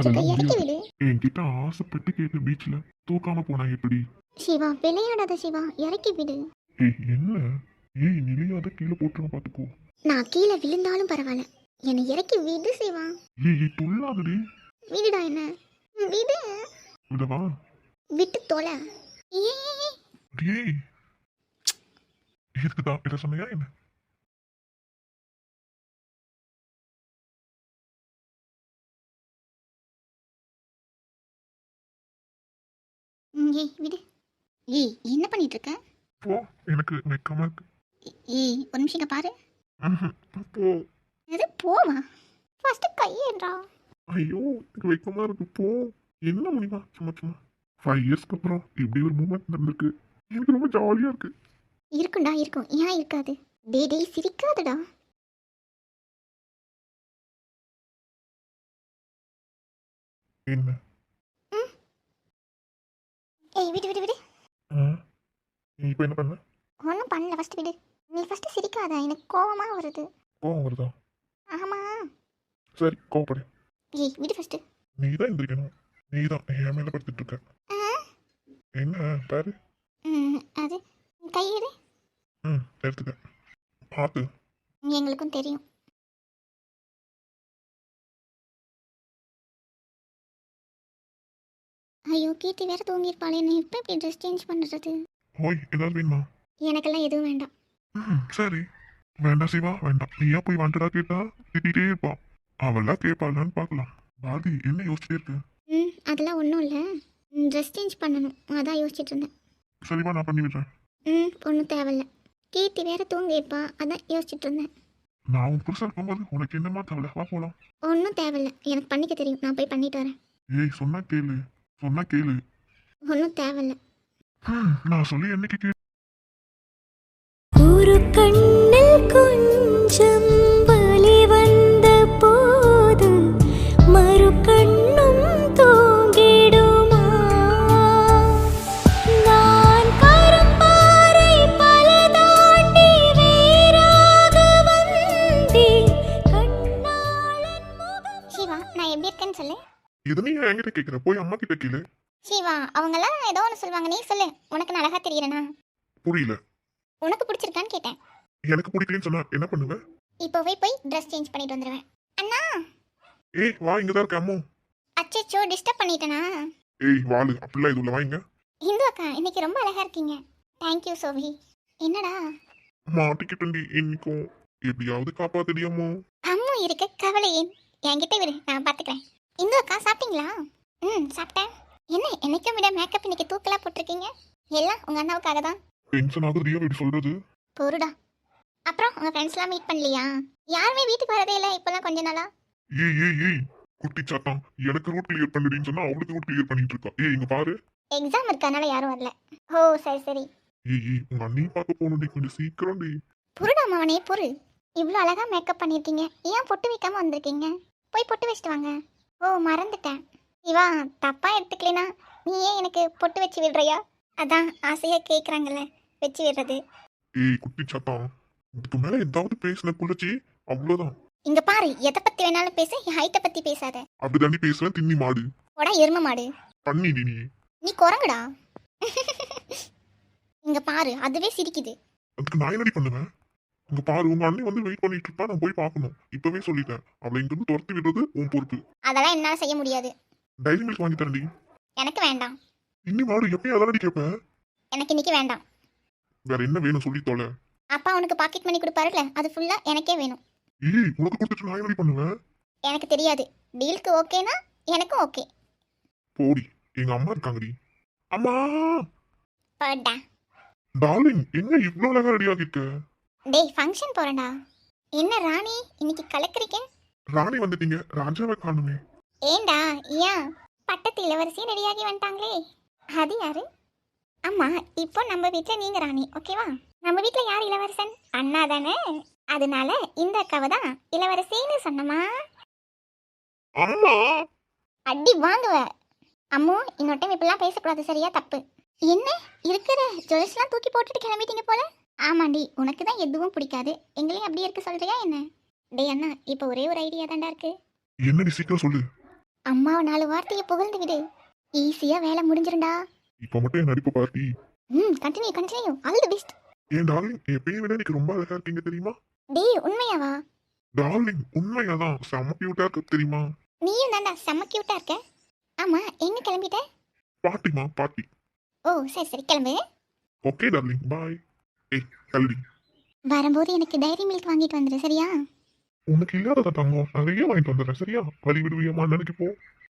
அதெல்லாம் முடியாது. என்கிட்ட ஆசைப்பட்டு கேட்ட பீச்ல தூக்காம போனா எப்படி? சிவா விளையாடாத சிவா இறக்கி விடு. ஏய் என்ன? ஏய் நிலையாத கீழே போட்டுருங்க பாத்துக்கோ நான் கீழே விழுந்தாலும் பரவாயில்ல. என்னை இறக்கி விடு சிவா. ஏய் ஏய் துள்ளாதடி. விடுடா என்ன? விடு. விடவா விட்டு தொலை. ஏய் டேய். இதுக்குதான் இதை சொன்னையா என்ன? ஏய் விடு. ஏய் என்ன பண்ணிட்டு இருக்க போ எனக்கு வெக்கமா இருக்கு. ஏய் ஒரு நிமிஷம் இங்க பாரு. போ. எது போவா? ஃபர்ஸ்ட் கையேன்றா ஐயோ எனக்கு வெக்கமா இருக்கு போ. என்ன முடியுமா சும்மா சும்மா. ஃபைவ் இயர்ஸ்க்கு அப்புறம் இப்படி ஒரு மூமெண்ட் நடந்திருக்கு. எனக்கு ரொம்ப ஜாலியா இருக்கு. இருக்கும்டா இருக்கும். ஏன் இருக்காது? டேய் டேய் சிரிக்காதடா. என்ன? ஏய் விடு விடு விடு? நீ இப்போ என்ன பண்ண? ஒன்றும் பண்ணல ஃபர்ஸ்ட் விடு. நீ ஃபர்ஸ்ட் சிரிக்காத எனக்கு கோவமா வருது. கோவம் வருதா? ஆமா. சரி கோவப்படு. ஏய் விடு ஃபர்ஸ்ட் நீ தான் எந்திரிக்கணும் நீ தான் என் மேல படுத்துட்டு இருக்க. என்ன பாரு. அது கையெடு. ம் எடுத்துக்க. பார்த்து. எங்களுக்கும் தெரியும். ஐயோ கீர்த்தி வேற தூங்கியிருப்பாளே. என்ன எப்போ இப்படி ட்ரெஸ் சேஞ்ச் பண்ணுறது ஓய் ஏதாவது வேணுமா? எனக்கெல்லாம் எதுவும் வேண்டாம். ம் சரி. வேண்டாம் சிவா வேண்டாம். நீயா போய் வாண்டடா கேட்டா? திட்டிகிட்டே இருப்பான் அவளா கேட்பாளான்னு பார்க்கலாம். பாரதி என்ன யோசிச்சுட்டே இருக்கு? ம் அதெல்லாம் ஒன்றும் இல்லை. ட்ரெஸ் சேஞ்ச் பண்ணணும். அதான் யோசிச்சுட்டு இருந்தேன். சரிவா நான் பண்ணி விடுறேன். ம் ஒன்றும் தேவையில்ல. கீர்த்தி வேற தூங்கியிருப்பா அதான் யோசிச்சுட்டு இருந்தேன். நான் உன் புருஷன் இருக்கும்போது உனக்கு என்னமா தேவையில்ல வா போலாம். ஒன்றும் தேவையில்ல. எனக்கு பண்ணிக்க தெரியும். நான் போய் பண்ணிட்டு வரேன். ஏய் சொன்னா கேளு. சொன்னா கேளு. ஒன்றும் தேவையில்ல. நான் சொல்லி என்னைக்கு ஒரு கண்ணில் கொஞ்சம் வலி வந்த போது மறு கண்ணும் தூங்கிடுமா? நான் கரும்பாறை பல தாண்டி வேறாக வந்தேன் கண்ணாளன் முகம் சிவா நான் எப்படி இருக்கேன்னு சொல்லு. இது நீ என்கிட்ட கேட்குற? போய் அம்மா கிட்ட கேளு. சிவா அவங்கெல்லாம் ஏதோ ஒன்று சொல்லுவாங்க. நீ சொல்லு. உனக்கு நான் அழகா தெரியறனா? புரியல. உனக்கு பிடிச்சிருக்கான்னு கேட்டேன். எனக்கு பிடிக்கலன்னு சொன்னா என்ன பண்ணுவ? இப்போவே போய் ட்ரெஸ் சேஞ்ச் பண்ணிட்டு வந்துடுவேன் அண்ணா! ஏய் வா இங்க தான் இருக்க அம்மோ. அச்சச்சோ டிஸ்டர்ப் பண்ணிட்டேனா? ஏய் வாளு அப்படிலாம் இது உள்ள வாங்க இந்து அக்கா இன்னைக்கு ரொம்ப அழகா இருக்கீங்க. Thank you Sophie. என்னடா? மாட்டிக்கிட்டண்டி இன்னைக்கும். எப்படியாவது காப்பாத்தடியாமோ அம்மு. இருக்க கவலை ஏன் என்கிட்ட விடு நான் பார்த்துக்கிறேன் இந்து அக்கா சாப்பிட்டீங்களா? ம் சாப்பிட்டேன். என்ன என்னைக்கும் விட மேக்கப் இன்னைக்கு தூக்கலா போட்டிருக்கீங்க? எல்லாம் உங்க அண்ணாவுக்காக தான். டென்ஷன் ஆகுது எப்படி சொல்றது. பொருடா. அப்புறம் உங்க ஃப்ரெண்ட்ஸ்லாம் மீட் பண்ணலையா? யாருமே வீட்டுக்கு வரதே இல்லை இப்போலாம் கொஞ்ச நாளா? ஏய் ஏய் ஏய் குட்டி சாத்தான். எனக்கு ரூட் கிளியர் பண்ணுடின்னு சொன்னா அவளுக்கு ரூட் கிளியர் பண்ணிட்டு இருக்கா. ஏய் இங்க பாரு. எக்ஸாம் இருக்கறனால யாரும் வரல. ஓ சரி சரி. ஏய் ஏய் உங்க அண்ணியும் பார்க்க போகணும்டி கொஞ்சம் சீக்கிரம் டி. புருடா மவனே பொறு இவ்வளோ அழகா மேக்கப் பண்ணியிருக்கீங்க. ஏன் பொட்டு வைக்காம வந்திருக்கீங்க? போய் பொட்டு வச்சுட்டு வாங்க. ஓ மறந்துட்டேன். இவா தப்பா எடுத்துக்கலைனா நீ ஏன் எனக்கு பொட்டு வச்சு விடுறியா? அதான் ஆசையா கேட்குறாங்கல்ல வச்சு விடுறது. ஏய் குட்டி சாத்தான் இதுக்கு மேல ஏதாவது பேசின குள்ளச்சி அவ்வளவுதான். இங்க பாரு எதை பத்தி வேணாலும் பேசு என் ஹைட்டை பத்தி பேசாத. அப்படிதாண்டி பேசுவேன் தின்னி மாடு. போடா எரும மாடு. பண்ணிடி நீ. நீ குரங்குடா. இங்க பாரு அதுவே சிரிக்குது. அதுக்கு நான் என்னடி பண்ணுவேன்? இங்க பாரு உங்க அண்ணி வந்து வெயிட் பண்ணிட்டு இருப்பா நான் போய் பார்க்கணும். இப்பவே சொல்லிட்டேன். அவளை இங்க இருந்து துரத்தி விடுறது உன் பொறுப்பு. அதெல்லாம் என்னால செய்ய முடியாது. டைரி மில்க் வாங்கி தரேன்டி. எனக்கு வேண்டாம். இன்னி மாடு எப்பயும் அதானடி கேட்பேன் எனக்கு இன்னைக்கு வேண்டாம். வேற என்ன வேணும் சொல்லி தொலை? அப்பா உனக்கு பாக்கெட் மணி கொடுப்பாருல அது ஃபுல்லா எனக்கே வேணும். ஏய் உனக்கு கொடுத்துட்டு நான் என்னடி பண்ணுவேன் எனக்கு தெரியாது. டீலுக்கு ஓகேனா எனக்கும் ஓகே. போடி எங்க அம்மா இருக்காங்கடி. அம்மா! பட்டா டார்லிங் என்ன இவ்வளவு அழகா ரெடி ஆகிருக்க டேய் ஃபங்க்ஷன் போறேன்டா. என்ன ராணி இன்னைக்கு கலக்குறீங்க? ராணி வந்துட்டீங்க ராஜாவை காணுமே. ஏண்டா ஏன்? பட்டத்து இளவரசி ரெடியாகி வந்துட்டாங்களே. அது யாரு? அம்மா இப்போ நம்ம வீட்ல நீங்க ராணி ஓகேவா? நம்ம வீட்ல யார் இளவரசன்? அண்ணா தானே. அதனால இந்த அக்காவை தான் இளவரசின்னு சொன்னமா அடி வாங்குவ. அம்மு இன்னொரு டைம் இப்படிலாம் பேசக்கூடாது சரியா? தப்பு. என்ன? இருக்கிற ஜுவல்ஸ்லாம் தூக்கி போட்டுட்டு கிளம்பிட்டீங்க போல? ஆமாண்டி உனக்கு தான் எதுவும் பிடிக்காது. எங்களையும் அப்படியே இருக்க சொல்றியா என்ன? டேய் அண்ணா இப்போ ஒரே ஒரு ஐடியா தான்டா இருக்கு. என்னடி சீக்கிரம் சொல்லு. அம்மாவை நாலு வார்த்தையை புகழ்ந்து விடு. ஈஸியா வேலை முடிஞ்சிரும்டா. இப்போ மட்டும் என் நடிப்பு பார்த்தி ம் continue continue all the best N darling எப்பயும் விட எனக்கு ரொம்ப அழகா இருக்கீங்க தெரியுமா? டேய் உண்மையாவா? டார்லிங் உண்மையாதான். செம்ம கியூட்டா இருக்கு தெரியுமா? நீயும் தான்டா செம்ம கியூட்டா இருக்க. ஆமா எங்க கிளம்பிட்ட? பாட்டிமா பாட்டி. ஓ சரி சரி கிளம்பு. ஓகே டார்லிங் பாய் ஏய் கல்வி வரும்போது எனக்கு டைரி மில்க் வாங்கிட்டு வந்துடு சரியா? உனக்கு இல்லாதத தங்கம் நிறைய வாங்கிட்டு வந்துடுறேன் சரியா? வழி விடுவியம்மா நினைக்கு போ.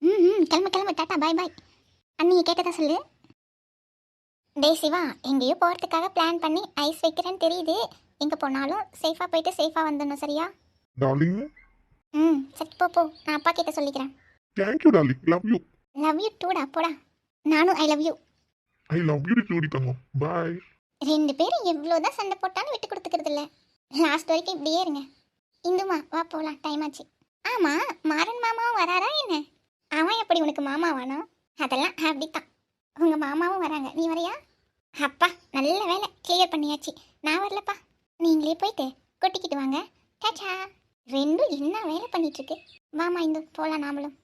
ம் கிளம்பு கிளம்பு டாட்டா பாய் பாய் அண்ணியை கேட்டதா சொல்லு. டேய் சிவா எங்கேயோ போகிறதுக்காக பிளான் பண்ணி ஐஸ் வைக்கிறேன்னு தெரியுது. எங்கே போனாலும் சேஃபாக போயிட்டு சேஃபாக வந்துடணும் சரியா? டார்லிங் ம் சரி போ போ. நான் அப்பா கிட்ட சொல்லிக்கிறேன். Thank you darling love you love you Doda போடா. நானும் I love you I love you ஜோடி தங்கம். பாய் ரெண்டு பேரும் எவ்வளோதான் சண்டை போட்டாலும் விட்டு கொடுத்துக்கிறது இல்லை லாஸ்ட் வரைக்கும் இப்படியே இருங்க. இந்துமா வா போகலாம் டைம் ஆச்சு. ஆமாம் மாறன் மாமாவும் வராரா என்ன? அவன் எப்படி உனக்கு மாமாவானோ? அதெல்லாம் அப்படித்தான். உங்கள் மாமாவும் வராங்க. நீ வரையா? அப்பா நல்ல வேலை. கிளியர் பண்ணியாச்சு. நான் வரலப்பா. நீங்களே போயிட்டு கொட்டிக்கிட்டு வாங்க. டாச்சா ரெண்டும் என்ன வேலை பண்ணிட்டுருக்கு? வாமா இந்து போகலாம் நாமளும்.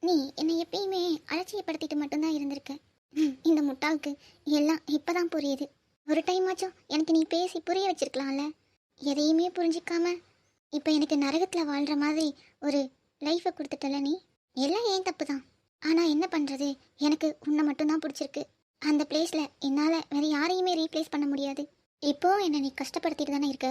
நீ என்னை எப்பயுமே அலட்சியப்படுத்திட்டு மட்டும்தான் இருந்திருக்க. ம், இந்த முட்டாவுக்கு எல்லாம் இப்போதான் புரியுது. ஒரு டைம் ஆச்சும் எனக்கு நீ பேசி புரிய வச்சிருக்கலாம்ல. எதையுமே புரிஞ்சிக்காம இப்போ எனக்கு நரகத்தில் வாழ்கிற மாதிரி ஒரு லைஃப்பை கொடுத்துட்டல நீ? எல்லாம் ஏன் தப்பு தான் ஆனால் என்ன பண்ணுறது எனக்கு உன்னை மட்டும்தான் பிடிச்சிருக்கு. அந்த பிளேஸில் என்னால் வேற யாரையுமே ரீப்ளேஸ் பண்ண முடியாது. இப்போ என்னை நீ கஷ்டப்படுத்திட்டு தானே இருக்க?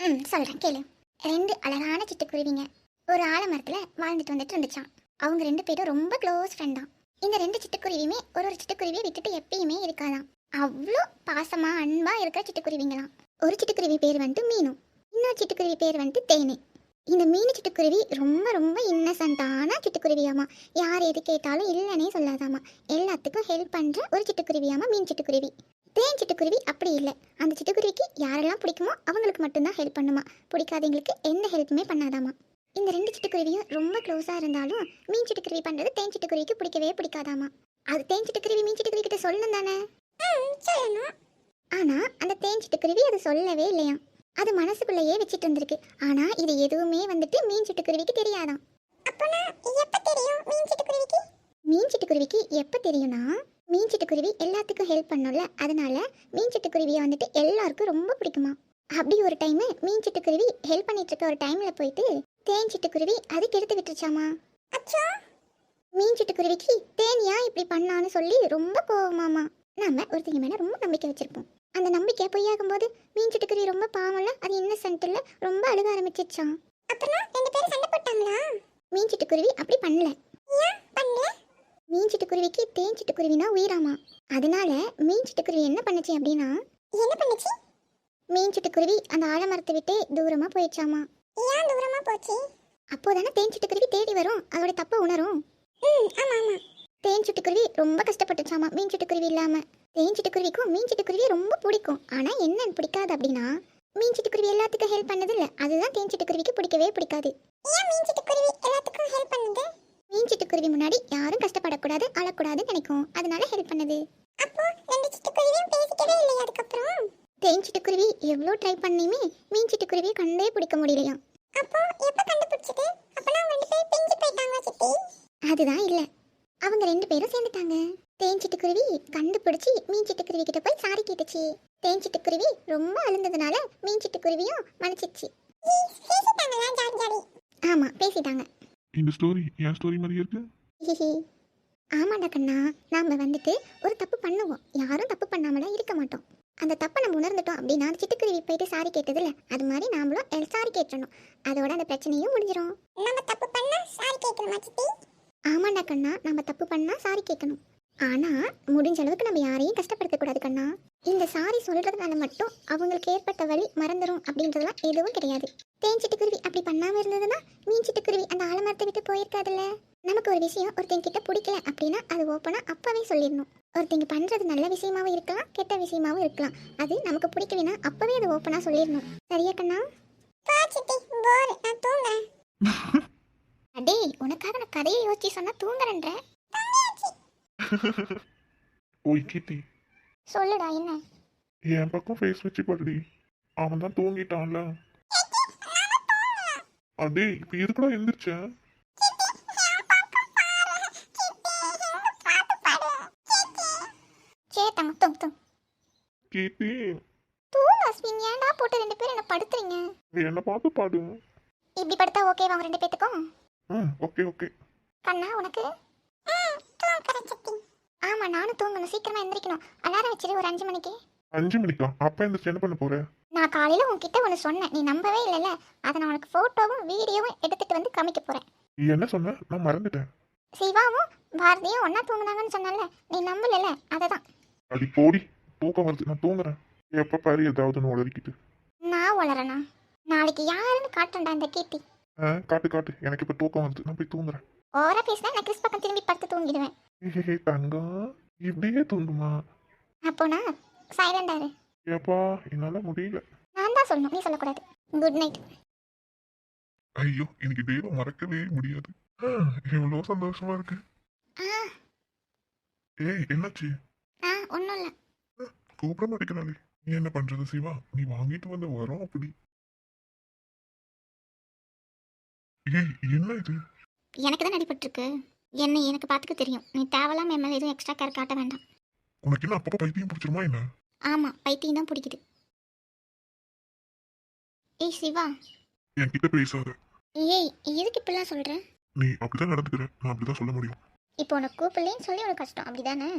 ம் சொல்கிறேன் கேளு. ரெண்டு அழகான சிட்டுக்குருவிங்க. ஒரு ஆலமரத்தில் வாழ்ந்துட்டு வந்துட்டு இருந்துச்சான் அவங்க ரெண்டு பேரும் ரொம்ப க்ளோஸ் ஃப்ரெண்ட் தான் இந்த ரெண்டு சிட்டுக்குருவியுமே ஒரு ஒரு சிட்டுக்குருவியை விட்டுட்டு எப்பயுமே இருக்காதாம். அவ்வளோ பாசமாக அன்பாக இருக்கிற சிட்டுக்குருவிங்களாம். ஒரு சிட்டுக்குருவி பேர் வந்துட்டு மீனும் இன்னொரு சிட்டுக்குருவி பேர் வந்துட்டு தேனே. இந்த மீன் சிட்டுக்குருவி ரொம்ப ரொம்ப இன்னசென்ட்டான சிட்டுக்குருவியாமா? யார் எது கேட்டாலும் இல்லைனே சொல்லாதாமா? எல்லாத்துக்கும் ஹெல்ப் பண்ணுற ஒரு சிட்டுக்குருவியாமா? மீன் சிட்டுக்குருவி. தேன் சிட்டுக்குருவி அப்படி இல்லை. அந்த சிட்டுக்குருவிக்கு யாரெல்லாம் பிடிக்குமோ அவங்களுக்கு மட்டும்தான் ஹெல்ப் பண்ணுமா? பிடிக்காதவங்களுக்கு எந்த ஹெல்ப்புமே பண்ணாதாமா? இந்த ரெண்டு சிட்டுக்குருவியும் ரொம்ப க்ளோஸாக இருந்தாலும் மீன் சிட்டுக்குருவி பண்ணுறது தேன் சிட்டுக்குருவிக்கு பிடிக்கவே பிடிக்காதாமா? அது தேன் சிட்டுக்குருவி மீன் சிட்டுக்குருவி கிட்ட சொல்லணும் தானே சொல்லணும் ஆனால் அந்த தேன் சிட்டுக்குருவி அது சொல்லவே இல்லையாம். அது மனசுக்குள்ளேயே வச்சுட்டு இருந்திருக்கு ஆனால் இது எதுவுமே வந்துட்டு மீன் சிட்டுக்குருவிக்கு தெரியாதாம். அப்போனா எப்போ தெரியும் மீன் சிட்டுக்குருவிக்கு மீன் சிட்டுக்குருவிக்கு எப்போ தெரியும்னா மீன் சிட்டுக்குருவி எல்லாத்துக்கும் ஹெல்ப் பண்ணும்ல. அதனால மீன் சிட்டுக்குருவியை வந்துட்டு எல்லாருக்கும் ரொம்ப பிடிக்குமா அப்படி ஒரு டைம் மீன் சிட்டுக்குருவி ஹெல்ப் பண்ணிட்டு இருக்க ஒரு டைம்ல போயிட்டு தேன் சிட்டுக்குருவி அதுக்கு எடுத்து விட்டுருச்சாமா? அச்சா! மீன் சிட்டுக்குருவிக்கு தேன் ஏன் இப்படி பண்ணான்னு சொல்லி ரொம்ப கோவமாமா. நாம ஒருத்தங்க மேல ரொம்ப நம்பிக்கை வச்சிருப்போம். அந்த நம்பிக்கை பொய்யாகும் போது மீன் சிட்டுக்குருவி ரொம்ப பாவம்ல அது இன்னசென்ட் இல்ல ரொம்ப அழுக ஆரம்பிச்சிச்சான் அப்புறம் ரெண்டு பேரும் சண்டை போட்டாங்களா? மீன் சிட்டுக்குருவி அப்படி பண்ணல. ஏன் பண்ணல? தேன் சிட்டுக்குருவினா உயிராமா? அதனால மீன் சிட்டுக்குருவி என்ன பண்ணுச்சு அப்படின்னா என்ன பண்ணுச்சு? மீன் சிட்டுக்குருவி அந்த ஆலமரத்தை விட்டு தூரமா போயிடுச்சாமா? ஏன் தூரமா போச்சு? அப்போதானே தேன் சிட்டுக்குருவி தேடி வரும் அதோட தப்ப உணரும். ம் ஆமா ஆமா. தேன் சிட்டுக்குருவி ரொம்ப கஷ்டப்பட்டுச்சாமா மீன் சிட்டுக்குருவி இல்லாம. தேன் சிட்டுக்குருவிக்கும் மீன் சிட்டுக்குருவி ரொம்ப பிடிக்கும். ஆனா என்னன்னு பிடிக்காது அப்படின்னா மீன் சிட்டுக்குருவி எல்லாத்துக்கும் ஹெல்ப் பண்ணது இல்ல. அதுதான் தேன் சிட்டுக்குருவிக்கு பிடிக்கவே பிடிக்காது. ஏன் மீன் சிட்டுக்குருவி எல்லாத்துக்கும் ஹெல்ப் பண்ணுது? மீன் சிட்டுக்குருவி முன்னாடி யாரும் கஷ்டப்படக்கூடாது அழக்கூடாதுன்னு நினைக்கும். அதனால ஹெல்ப் பண்ணுது. அப்போ ரெண்டு சிட்டுக்குருவியும் பேசிக்கவே அதுக்கப்புறம்? தேன் சிட்டுக்குருவி எவ்வளோ ட்ரை பண்ணியுமே மீன் சிட்டுக்குருவியை கண்டே பிடிக்க முடியலையாம். அப்போ எப்போ கண்டுபிடிச்சது? அப்பனா ரெண்டு அதுதான் இல்ல. அவங்க ரெண்டு பேரும் சேர்ந்துட்டாங்க. தேன் சிட்டுக்குருவி கண்டுபிடிச்சி மீன் சிட்டுக்குருவி கிட்ட போய் சாரி கேட்டுச்சு. தேன் சிட்டுக்குருவி ரொம்ப அழுந்ததுனால மீன் சிட்டுக்குருவியும் மன்னிச்சிச்சு. ஆமா பேசிட்டாங்க. இந்த ஸ்டோரி என் ஸ்டோரி மாதிரியே இருக்கு. ஆமாடா கண்ணா நாம வந்துட்டு ஒரு தப்பு பண்ணுவோம். யாரும் தப்பு பண்ணாமலாம் இருக்க மாட்டோம். அந்த தப்பை நம்ம உணர்ந்துட்டோம் அப்படின்னா அந்த சிட்டுக்குருவி போயிட்டு சாரி கேட்டதில்ல. அது மாதிரி நாமளும் சாரி கேட்டணும் அதோட அந்த பிரச்சனையும் முடிஞ்சிரும். நம்ம தப்பு பண்ணா சாரி கேட்கணுமா சித்தி? ஆமாண்டா கண்ணா நம்ம தப்பு பண்ணா சாரி கேட்கணும் ஆனா முடிஞ்ச அளவுக்கு நம்ம யாரையும் கஷ்டப்படுத்த கூடாது கண்ணா. இந்த சாரி சொல்றதுனால மட்டும் அவங்களுக்கு ஏற்பட்ட வழி மறந்துடும் அப்படின்றதுலாம் எதுவும் கிடையாது. தேன் சிட்டுக்குருவி அப்படி பண்ணாம இருந்ததுன்னா மீன் சிட்டுக்குருவி அந்த ஆலமரத்தை விட்டு போயிருக்காதுல்ல. நமக்கு ஒரு விஷயம் ஒருத்தங்க கிட்ட பிடிக்கல அப்படின்னா அது ஓப்பனா அப்பவே சொல்லிடணும். ஒருத்தங்க பண்றது நல்ல விஷயமாவும் இருக்கலாம் கெட்ட விஷயமாவும் இருக்கலாம். அது நமக்கு பிடிக்கலனா அப்பவே அது ஓப்பனா சொல்லிடணும். சரியா கண்ணா? அடே உனக்காக நான் கதையை யோசிச்சு சொன்னா தூங்குறேன்ற. ஓய் கீர்த்தி. சொல்லுடா என்ன? என் பக்கம் ஃபேஸ் வச்சு படுடி அவன் தான் தூங்கிட்டான்ல. அடே இப்ப எதுக்குடா எந்திரிச்சேன்? சே தங்க தூங்க தூங்க கீர்த்தி. தூங்க அஸ்வின் ஏன்டா போட்டு ரெண்டு பேரும் என்ன படுத்துறீங்க? என்ன பார்த்து பாடு. இப்படி படுத்தா ஓகேவா அவங்க ரெண்டு பேத்துக்கும்? ம் ஓகே ஓகே. கண்ணா உனக்கு? ஆமா நானும் தூங்கணும். சீக்கிரமா எந்திரிக்கணும். அலாரம் வச்சிரு ஒரு அஞ்சு மணிக்கு. அஞ்சு மணிக்கா? அப்ப எந்திரிச்சு என்ன பண்ண போற? நான் காலையில உன்கிட்ட ஒன்று சொன்னேன். நீ நம்பவே இல்லைல்ல. அதை நான் உனக்கு ஃபோட்டோவும் வீடியோவும் எடுத்துட்டு வந்து காமிக்க போறேன். நீ என்ன சொன்ன? நான் மறந்துட்டேன். சிவாவும் பாரதியும் ஒண்ணா தூங்குனாங்கன்னு சொன்னல நீ நம்பலல அதை தான் அடி போடி. தூக்கம் வருது. நான் தூங்குறேன். எப்ப பாரு ஏதாவது உளறிக்கிட்டு. நான் வளரனா நாளைக்கு யாருன்னு காட்டுறேன்டா இந்த கீர்த்தி. ஆ காட்டு காட்டு. எனக்கு இப்ப தூக்கம் வருது. நான் போய் தூங்குறேன். ஓரா பேசினா நான் கிறிஸ் பக்கம் திரும்பி படுத்து தூங்கிடுவேன். ஏய், தங்கம். இப்படியே தூங்குமா? அப்போ நான் சைலண்டா இரு. ஏப்பா என்னால முடியல. நான் தான் சொல்லணும். நீ சொல்லக்கூடாது. குட் நைட் ஐயோ இன்னைக்கு டேவை மறக்கவே முடியாது. ஆ, எவ்வளவு சந்தோஷமா இருக்கு. ஆ. ஏய் என்னாச்சு? ஆ ஒன்றும் இல்லை. கூப்பிட மாட்டேங்கிறாளே. நீ என்ன பண்றது சிவா? நீ வாங்கிட்டு வந்த வரோம் அப்படி. ஏய் என்ன இது எனக்கு தான் அடிபட்டிருக்கு. என்ன எனக்கு பார்த்துக்க தெரியும். நீ தேவையில்லாம என் மேலே எதுவும் எக்ஸ்ட்ரா கேர் காட்ட வேண்டாம். உனக்கு என்ன அப்பப்போ பைத்தியம் பிடிச்சிருமா என்ன? ஆமாம் பைத்தியம் தான் பிடிக்குது. ஏய் சிவா. என்கிட்ட பேசாத. ஏய் எதுக்கு இப்படிலாம் சொல்கிற நீ அப்படிதான் நடந்துக்கிற. நான் அப்படிதான் சொல்ல முடியும். இப்போ உனக்கு கூப்பிடலேன்னு சொல்லி உனக்கு கஷ்டம். அப்படிதானே?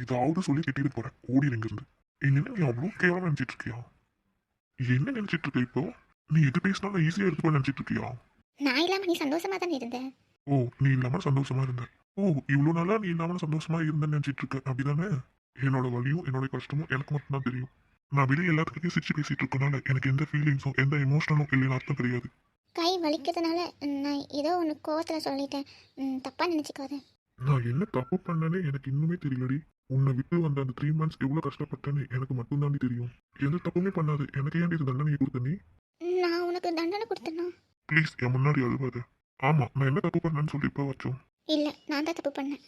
ஏதாவது சொல்லி திட்டிட்டு போறேன். ஓடிடு இங்கிருந்து என்ன நீ அவ்வளோ கேவலமா நினைச்சிட்டு இருக்கியா? என்ன நினைச்சிட்டு இருக்க இப்போ? நீ எது பேசினாலும் ஈஸியா எடுத்துப்ப நினைச்சிட்டு இருக்கியா? நான் இல்லாமல் நீ சந்தோஷமா தானே இருந்த? ஓ நீ இல்லாம சந்தோஷமா இருந்த. ஓ இவ்வளவு நாளா நீ இல்லாம சந்தோஷமா இருந்தேன்னு நினைச்சிட்டு இருக்க. அப்படிதானே? என்னோட வலியும் என்னோட கஷ்டமும் எனக்கு மட்டும்தான் தெரியும். நான் வெளியே எல்லாத்துக்கிட்டையும் சிரிச்சு பேசிட்டு இருக்கனால எனக்கு எந்த ஃபீலிங்ஸும் எந்த எமோஷனலும் இல்லைன்னு அர்த்தம் கிடையாது. கை வலிக்கிறதுனால நான் ஏதோ ஒன்று கோவத்தில் சொல்லிட்டேன். தப்பா நினச்சிக்காத. நான் என்ன தப்பு பண்ணனே எனக்கு இன்னுமே தெரியலடி. உன்னை விட்டு வந்த அந்த த்ரீ மந்த்ஸ் எவ்வளவு கஷ்டப்பட்டேன்னு எனக்கு மட்டும்தாண்டி தெரியும். எந்த தப்புமே பண்ணாது. எனக்கு ஏன் இது தண்டனை கொடுத்த நீ? நான் உனக்கு தண்டனை கொடுத்தேனா? ப்ளீஸ் என் முன்னாடி அழுவாத. ஆமா நான் என்ன தப்பு பண்ணேன்னு சொல்லி இப்போ வச்சோம். இல்லை நான் தான் தப்பு பண்ணேன்.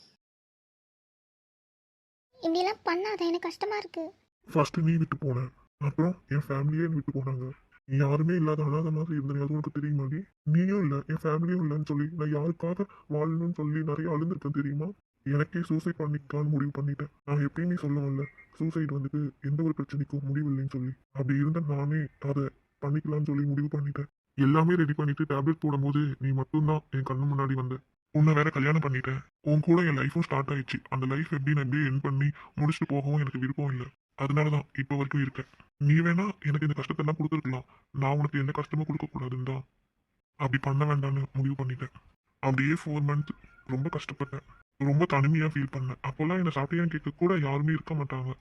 இப்படிலாம் பண்ணாத எனக்கு கஷ்டமா இருக்கு. ஃபர்ஸ்ட் நீ விட்டு போன. அப்புறம் என் ஃபேமிலியே விட்டு போனாங்க. நீ யாருமே இல்லாத அனாத மாதிரி இருந்த அது உனக்கு தெரியுமாடி? நீயும் இல்லை என் ஃபேமிலியும் இல்லைன்னு சொல்லி நான் யாருக்காக வாழணும்னு சொல்லி நிறைய அழுந்திருக்கேன் தெரியுமா? எனக்கே சூசைட் பண்ணிக்கான்னு முடிவு பண்ணிட்டேன். நான் எப்பயுமே சொல்லுவேன்ல சூசைட் வந்துட்டு எந்த ஒரு பிரச்சனைக்கும் முடிவு இல்லைன்னு சொல்லி. அப்படி இருந்த நானே அதை பண்ணிக்கலாம்னு சொல்லி முடிவு பண்ணிட்டேன். எல்லாமே ரெடி பண்ணிட்டு டேப்லெட் போடும்போது நீ மட்டும்தான் என் கண்ணு முன்னாடி வந்த. உன்னை வேற கல்யாணம் பண்ணிட்டேன். உன் கூட என் லைஃபும் ஸ்டார்ட் ஆயிடுச்சு. அந்த லைஃப் எப்படி நான் எப்படியே என் பண்ணி முடிச்சுட்டு போகவும் எனக்கு விருப்பம் இல்லை. அதனால தான் இப்போ வரைக்கும் இருக்கேன். நீ வேணா எனக்கு இந்த கஷ்டத்தெல்லாம் கொடுத்துருக்கலாம். நான் உனக்கு எந்த கஷ்டமும் கொடுக்கக்கூடாதுன்னு தான். அப்படி பண்ண வேண்டாம்னு முடிவு பண்ணிட்டேன். அப்படியே ஃபோர் மந்த் ரொம்ப கஷ்டப்பட்டேன். ரொம்ப தனிமையாக ஃபீல் பண்ணேன். அப்போல்லாம் என்னை சாப்பிட்டியான்னு கேட்க கூட யாருமே இருக்க மாட்டாங்க.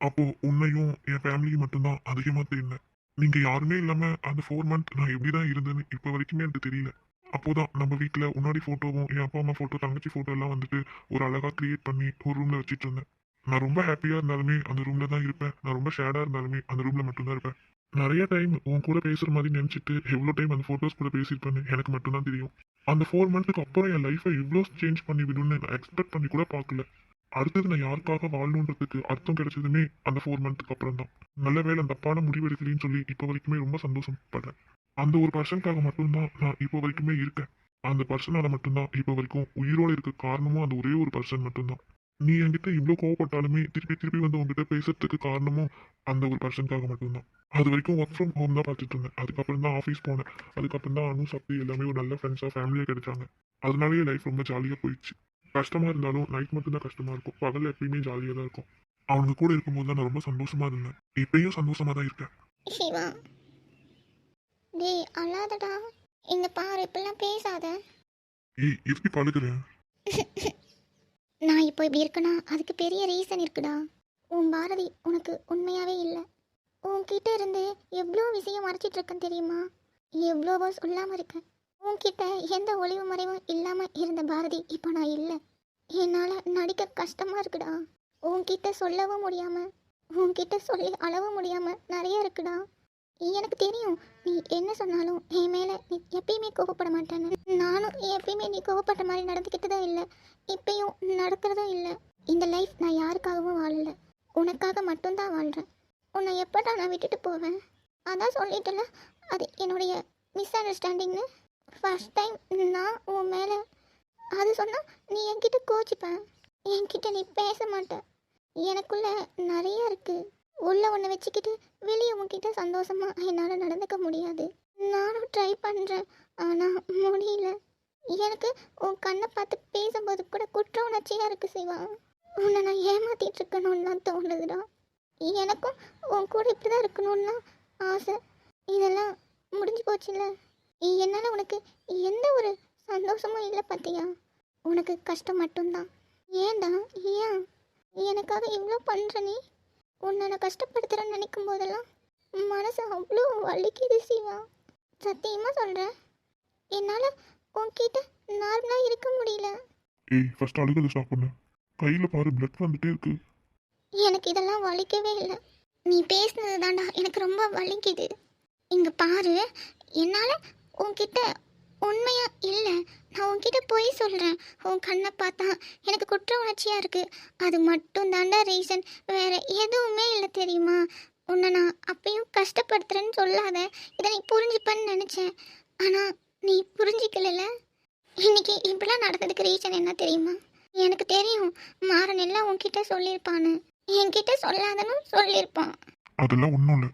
அப்போது உன்னையும் என் ஃபேமிலியும் மட்டும்தான் அதிகமாக தெரிந்தேன் நீங்க யாருமே இல்லாம அந்த ஃபோர் மந்த் நான் எப்படி தான் இருந்தேன்னு இப்போ வரைக்குமே எனக்கு தெரியல. அப்போதான் நம்ம வீட்டில் முன்னாடி ஃபோட்டோவும் என் அப்பா அம்மா ஃபோட்டோ தங்கச்சி ஃபோட்டோ எல்லாம் வந்துட்டு ஒரு அழகா கிரியேட் பண்ணி ஒரு ரூம்ல வச்சிட்டு இருந்தேன். நான் ரொம்ப ஹாப்பியா இருந்தாலுமே அந்த ரூம்ல தான் இருப்பேன். நான் ரொம்ப ஷேடா இருந்தாலுமே அந்த ரூம்ல மட்டும்தான் இருப்பேன். நிறைய டைம் உன் கூட பேசுற மாதிரி நினைச்சிட்டு எவ்வளோ டைம் அந்த ஃபோட்டோஸ் கூட பேசியிருப்பேன்னு எனக்கு மட்டும்தான் தெரியும். அந்த ஃபோர் மந்த்துக்கு அப்புறம் என் லைஃபை இவ்வளோ சேஞ்ச் பண்ணி விடும்னு நான் எக்ஸ்பெக்ட் பண்ணி கூட பார்க்கல. அடுத்தது நான் யாருக்காக வாழணுன்றதுக்கு அர்த்தம் கிடைச்சதுமே அந்த ஃபோர் மந்த்துக்கு அப்புறம் தான் நல்ல வேலை தப்பான அப்பான எடுக்கலன்னு சொல்லி இப்போ வரைக்குமே ரொம்ப சந்தோஷப்படுறேன். அந்த ஒரு பர்சனுக்காக மட்டும்தான் நான் இப்போ வரைக்குமே இருக்கேன். அந்த பர்சனால் மட்டும்தான் இப்போ வரைக்கும் உயிரோட இருக்க காரணமும் அந்த ஒரே ஒரு பர்சன் மட்டும்தான். நீ என்கிட்ட இவ்வளோ கோவப்பட்டாலுமே திருப்பி திருப்பி வந்து உங்ககிட்ட பேசுறதுக்கு காரணமும் அந்த ஒரு பர்சனுக்காக மட்டும்தான். அது வரைக்கும் ஒர்க் ஃப்ரம் ஹோம் தான் பார்த்துட்டு இருந்தேன். அதுக்கப்புறம் தான் ஆஃபீஸ் போனேன். அதுக்கப்புறம் தான் அனு சப்தி எல்லாமே ஒரு நல்ல ஃப்ரெண்ட்ஸாக ஃபேமிலியாக கிடைச்சாங்க. அதனாலேயே லைஃப் ரொம்ப ஜாலியாக போயிடுச்சு. கஷ்டமா இருந்தாலும் நைட் மட்டும் தான் கஷ்டமா இருக்கும். பகல்ல எப்பயுமே ஜாலியாக தான் இருக்கும். அவங்க கூட இருக்கும்போது தான் நான் ரொம்ப சந்தோஷமா இருந்தேன். இப்பயும் சந்தோஷமா தான் இருக்கேன். சிவா. டேய் அழாதடா. இந்த பாரு இப்படிலாம் பேசாத. ஏய் எதுக்கு பழுகிறேன் நான் இப்போ இப்படி இருக்கேனா? அதுக்கு பெரிய ரீசன் இருக்குடா. உன் பாரதி உனக்கு உண்மையாவே இல்லை. உன்கிட்ட இருந்து எவ்வளோ விஷயம் மறைச்சிட்டு இருக்கேன் தெரியுமா? எவ்வளவோ சொல்லாமல் இருக்கேன். உன்கிட்ட எந்த ஒளிவு மறைவும் இல்லாமல் இருந்த பாரதி இப்போ நான் இல்லை. என்னால் நடிக்க கஷ்டமாக இருக்குடா. உன்கிட்ட சொல்லவும் முடியாமல் உன்கிட்ட சொல்லி அளவும் முடியாமல் நிறைய இருக்குடா. எனக்கு தெரியும் நீ என்ன சொன்னாலும் என் மேலே நீ எப்பயுமே கோவப்பட மாட்டேன்னு. நானும் எப்பயுமே நீ கோவப்பட்ட மாதிரி நடந்துக்கிட்டதும் இல்லை. இப்பயும் நடக்கிறதும் இல்லை. இந்த லைஃப் நான் யாருக்காகவும் வாழல. உனக்காக மட்டும்தான் வாழ்கிறேன் உன்னை எப்படா நான் விட்டுட்டு போவேன்? அதான் சொல்லிட்டல அது என்னுடைய மிஸ் அண்டர்ஸ்டாண்டிங்னு ஃபஸ்ட் டைம் நான் உன் மேலே அது சொன்னால் நீ என்கிட்ட கோச்சிப்பேன் என்கிட்ட நீ பேச மாட்ட. எனக்குள்ள நிறைய இருக்குது உள்ள ஒன்று வச்சுக்கிட்டு வெளியே உன்கிட்ட சந்தோஷமாக என்னால் நடந்துக்க முடியாது. நானும் ட்ரை பண்ணுறேன் ஆனால் முடியல. எனக்கு உன் கண்ணை பார்த்து பேசும்போது கூட குற்ற உணர்ச்சியாக இருக்குது சிவா. உன்னை நான் ஏமாத்திட்டு இருக்கணும்னு தான் தோணுதுடா. எனக்கும் உன் கூட இப்படி தான் இருக்கணும்லாம் ஆசை. இதெல்லாம் முடிஞ்சு போச்சுல்ல என்னால் உனக்கு எந்த ஒரு சந்தோஷமும் இல்லை பார்த்தியா உனக்கு கஷ்டம் மட்டும்தான். ஏன்டா? ஏன்? எனக்காக இவ்வளோ பண்ணுற நீ? உன்னை நான் கஷ்டப்படுத்துகிறேன்னு நினைக்கும் போதெல்லாம் மனசு அவ்வளோ வலிக்குது சிவா. சத்தியமாக சொல்கிறேன் என்னால் உன்கிட்ட நார்மலாக இருக்க முடியல. ஏய் ஃபர்ஸ்ட் அழுகிறத ஸ்டாப் பண்ணு. கையில் பாரு பிளட் வந்துட்டே இருக்கு. எனக்கு இதெல்லாம் வலிக்கவே இல்லை. நீ பேசுனது தாண்டா எனக்கு ரொம்ப வலிக்குது. இங்கே பாரு என்னால் உன்கிட்ட உண்மையா இல்லை. நான் உன்கிட்ட போய் சொல்கிறேன் உன் கண்ணை பார்த்தா எனக்கு குற்ற உணர்ச்சியாக இருக்குது அது மட்டும் தாண்டா ரீசன் வேறு எதுவுமே இல்லை தெரியுமா? உன்னை நான் அப்பயும் கஷ்டப்படுத்துறேன்னு சொல்லாத. இதை நீ புரிஞ்சுப்பேன்னு நினச்சேன். ஆனால் நீ புரிஞ்சிக்கல இன்னைக்கு இப்படிலாம் நடந்ததுக்கு ரீசன் என்ன தெரியுமா? எனக்கு தெரியும். மாறன் எல்லாம் உன்கிட்ட சொல்லியிருப்பான்னு. என்கிட்ட சொல்லாதன்னு சொல்லியிருப்பான். அதெல்லாம் ஒன்றும் இல்லை.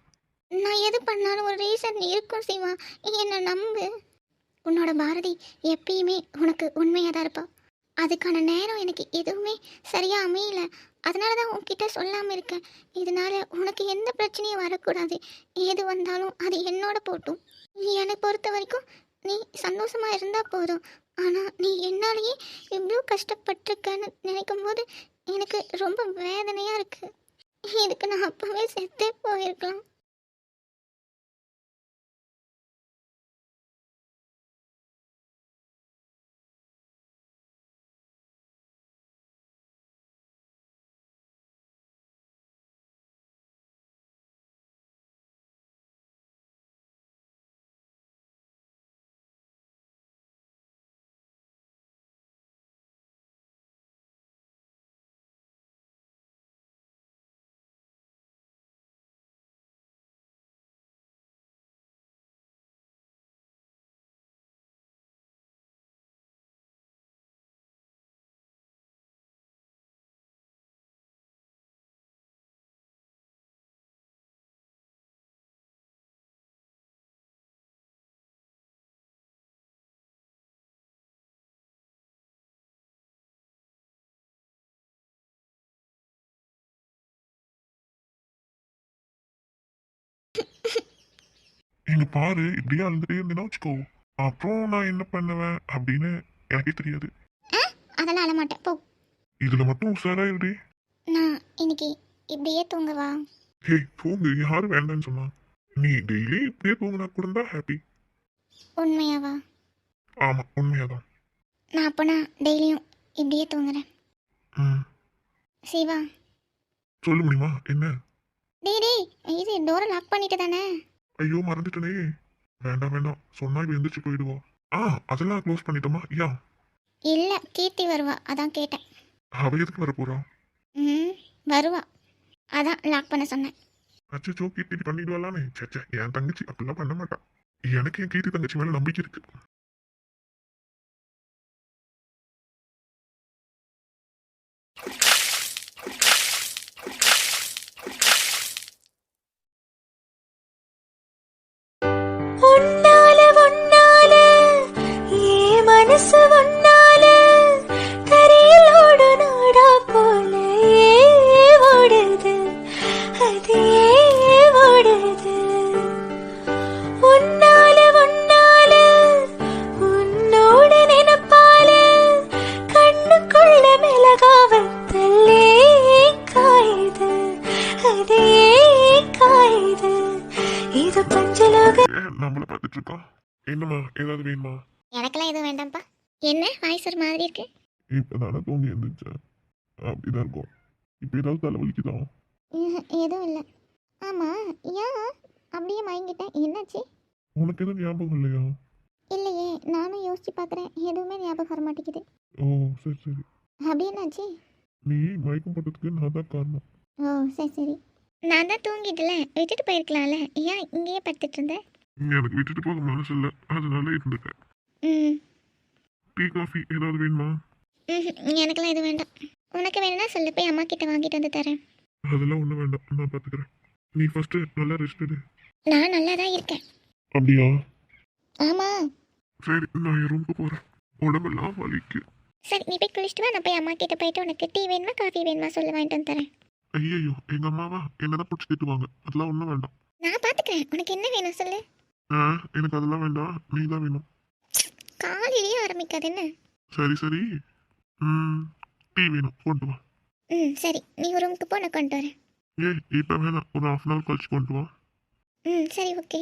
நான் எது பண்ணாலும் ஒரு ரீசன் இருக்கும் சிவா. என்னை நம்பு. உன்னோட பாரதி எப்பயுமே உனக்கு உண்மையாக தான் இருப்பா. அதுக்கான நேரம் எனக்கு எதுவுமே சரியாக அமையல. அதனால தான் உன்கிட்ட சொல்லாமல் இருக்கேன். இதனால உனக்கு எந்த பிரச்சனையும் வரக்கூடாது. எது வந்தாலும் அது என்னோட போட்டும். என்னை பொறுத்த வரைக்கும் நீ சந்தோஷமா இருந்தால் போதும். ஆனால் நீ என்னாலேயே இவ்வளோ கஷ்டப்பட்டிருக்கேன்னு நினைக்கும் போது எனக்கு ரொம்ப வேதனையாக இருக்குது இதுக்கு நான் அப்போவே செத்தே போயிருக்கலாம். இங்க பாரு இப்படியே அழுதுட்டே இருந்தேன்னா வச்சுக்கோ. அப்புறம் நான் என்ன பண்ணுவேன் அப்படின்னு எனக்கே தெரியாது. அதெல்லாம் அழமாட்டேன் போ. இதுல மட்டும் உஷாரா இருடி நான் இன்னைக்கு இப்படியே தூங்கவா? ஹே தூங்கு. யாரும் வேண்டாம்னு சொன்னா. நீ டெய்லி இப்படியே தூங்கினா கூட தான் ஹாப்பி உண்மையாவா? ஆமா உண்மையாதான். நான் அப்போனா டெய்லியும் இப்படியே தூங்குறேன். ம். சிவா. சொல்ல முடியுமா என்ன? டேய் டேய் இது டோரை லாக் பண்ணிட்டு தானே ஐயோ மறந்துட்டனே. வேண்டாம் வேண்டாம். சொன்னா இப்ப எந்திரிச்சு போயிடுவா. ஆ அதெல்லாம் க்ளோஸ் பண்ணிட்டோமா? யா. இல்லை கீர்த்தி வருவா. அதான் கேட்டேன். அவ எதுக்கு வர போறா? ம் வருவா. அதான் லாக் பண்ண சொன்னேன். அச்சோ கீர்த்தி பண்ணிடுவாளாமே. சே என் தங்கச்சி அப்படிலாம் பண்ண மாட்டா. எனக்கு என் கீர்த்தி தங்கச்சி மேல நம்பிக்கை இருக்கு. நம்மள பார்த்துட்டு இருக்கா என்னம்மா ஏதாவது வேணுமா? எனக்கெல்லாம் எதுவும் வேண்டாம்ப்பா. என்ன? வாய்ஸ் ஒரு மாதிரி இருக்கு. இப்பதானே தூங்கி எழுந்திரிச்சேன் அப்படிதான் இருக்கும். இப்ப ஏதாவது தலைவலிக்குதா எதுவும் இல்லை. ஆமாம் ஏன்? அப்படியே மயங்கிட்டேன். என்னாச்சு? உனக்கு எதுவும் ஞாபகம் இல்லையா? இல்லையே நானும் யோசிச்சு பார்க்குறேன். எதுவுமே ஞாபகம் வர மாட்டேங்குது. ஓ சரி சரி. அப்படி என்னாச்சு? நீ மயக்கம் போட்டதுக்கு நான் தான் காரணம். ஓ சரி சரி. நான் தான் தூங்கிட்டல விட்டுட்டு போயிருக்கலாம்ல. ஏன் இங்கேயே படுத்துட்டு இருந்தேன் எனக்கு விட்டுட்டு போக மனசு இல்லை அதனால இருந்துட்டேன் ம் டீ காஃபி ஏதாவது வேணுமா? ம்ஹும். எனக்கெல்லாம் இது வேண்டாம். உனக்கு வேணும்னா சொல்லு போய் அம்மா கிட்ட வாங்கிட்டு வந்து தரேன். அதெல்லாம் ஒன்றும் வேண்டாம். நான் பார்த்துக்கிறேன் நீ ஃபர்ஸ்ட் நல்லா ரெஸ்ட் எடு. நான் நல்லா தான் இருக்கேன். அப்படியா? ஆமாம் சரி நான் என் ரூமுக்கு போகிறேன் உடம்பெல்லாம் வலிக்கு. சரி நீ போய் குளிச்சுட்டு வா. நான் போய் அம்மா கிட்ட போயிட்டு உனக்கு டீ வேணுமா காஃபி வேணுமா சொல்லு வாங்கிட்டு வந்து தரேன். ஐயோ எங்கள் அம்மாவா? என்னதான் பிடிச்சி திட்டுவாங்க. அதெல்லாம் ஒன்றும் வேண்டாம். நான் பார்த்துக்கிறேன் உனக்கு என்ன வேணும் சொல்லு? ஆ எனக்கு அதெல்லாம் வேண்டாம். நீ தான் வேணும். காலையிலேயே ஆரம்பிக்காது என்ன சரி சரி. ம் டீ வேணும். கொண்டு வா. ம் சரி. நீ ரூமுக்கு போ நான் கொண்டு வரேன். ஏ இப்போ வேணாம். ஒரு ஹாஃப் அன் ஹவர் கழிச்சு கொண்டு வா. ம் சரி ஓகே.